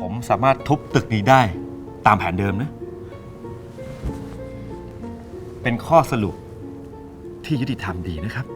ผมสามารถทุบตึกนี้ได้ตามแผนเดิมนะ เป็นข้อสรุปที่ยุติธรรมดีนะครับ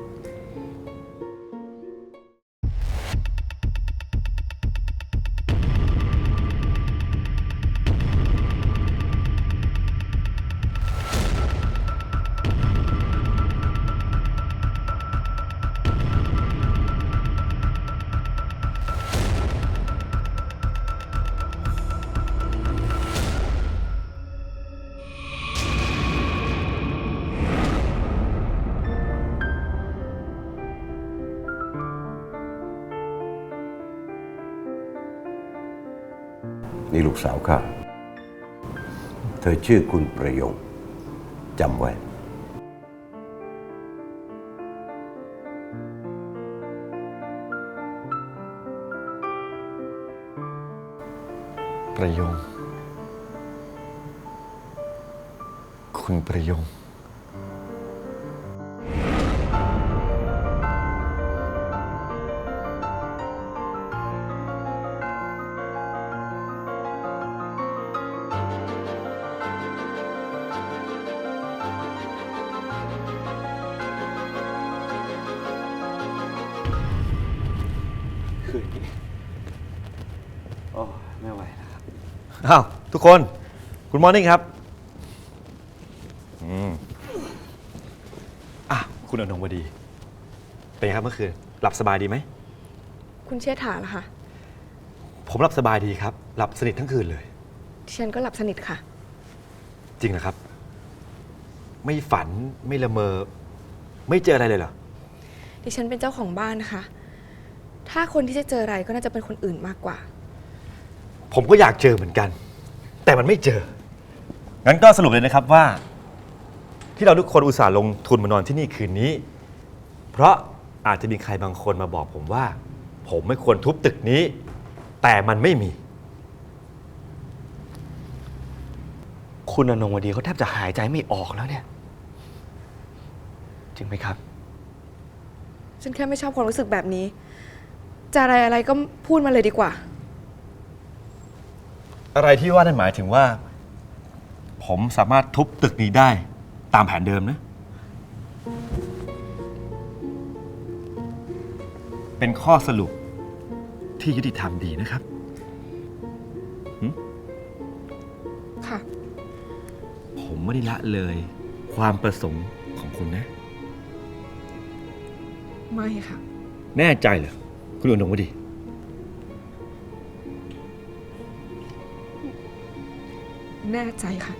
นี่ลูกสาวข้าเธอชื่อคุณประโยงจำไว้ประยง คุณประยง คืนนี้ โอ้ไม่ไหวแล้วครับ อ้าวทุกคน คุณมอร์นิ่งครับอืมอะคุณอนงวดี เป็นไงครับเมื่อคืน หลับสบายดีไหม คุณเชษฐาล่ะคะผมหลับสบายดีครับ หลับสนิททั้งคืนเลย ดิฉันก็หลับสนิทค่ะ จริงเหรอครับ ไม่ฝันไม่ละเมอ ไม่เจออะไรเลยเหรอ ดิฉันเป็นเจ้าของบ้านนะคะ ถ้าคนที่จะเจออะไรก็น่าจะเป็นคนอื่นมากกว่า ผมก็อยากเจอเหมือนกัน แต่มันไม่เจอ งั้นก็สรุปเลยนะครับว่า ที่เราทุกคนอุตส่าห์ลงทุนมานอนที่นี่คืนนี้ เพราะอาจจะมีใครบางคนมาบอกผมว่า ผมไม่ควรทุบตึกนี้ แต่มันไม่มี คุณอนงวดีเขาแทบจะหายใจไม่ออกแล้วเนี่ย จริงไหมครับ ฉันแค่ไม่ชอบความรู้สึกแบบนี้ จะอะไรอะไรก็พูดมาเลยดีกว่า อะไรที่ว่านั่นหมายถึงว่า ผมสามารถทุบตึกนี้ได้ตามแผนเดิมนะ เป็นข้อสรุปที่ยุติธรรมดีนะครับ ค่ะ ผมไม่ได้ละเลยความประสงค์ของคุณนะ ไม่ค่ะ แน่ใจเหรอ คุณอุดมวดี แน่ใจค่ะ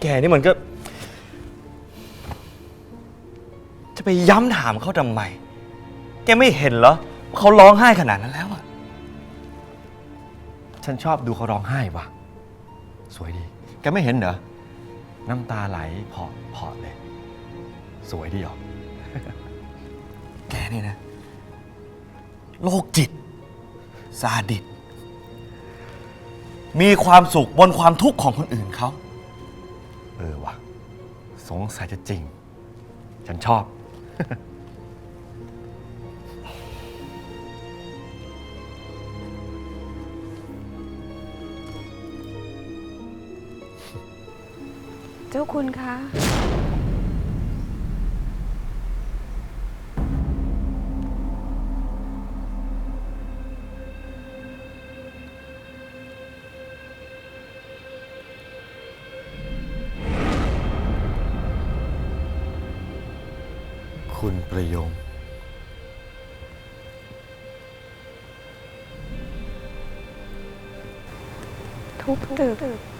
แกนี่มันก็ จะไปย้ำถามเขาทำไม แกไม่เห็นเหรอว่าเขาร้องไห้ขนาดนั้นแล้วอะ ฉันชอบดูเขาร้องไห้ว่ะ สวยดี แกไม่เห็นเหรอ น้ำตาไหลเพาะเพาะเลย สวยดีหรอ แกนี่นะ โรคจิต ซาดิส มีความสุขบนความทุกข์ของคนอื่นเขา เออว่ะ สงสัยจะจริง ฉันชอบ เจ้าคุณคะ คุณประโยง ทุบตึก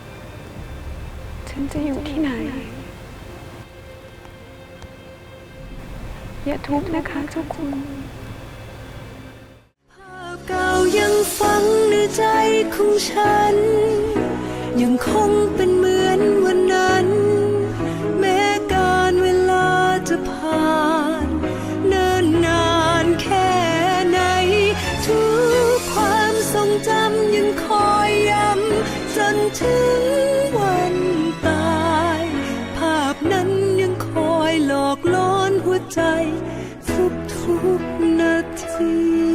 ฉันจะอยู่ที่ไหน อย่าทุบนะคะเจ้าคุณภาพเก่ายังฝังในใจของฉัน ยังคงเป็นเหมือนวันนั้น แม้การเวลาจะผ่านเนิ่นนานแค่ไหน ทุกความทรงจำยังคอยย้ำจนถึง ใจทุกทุกๆนาที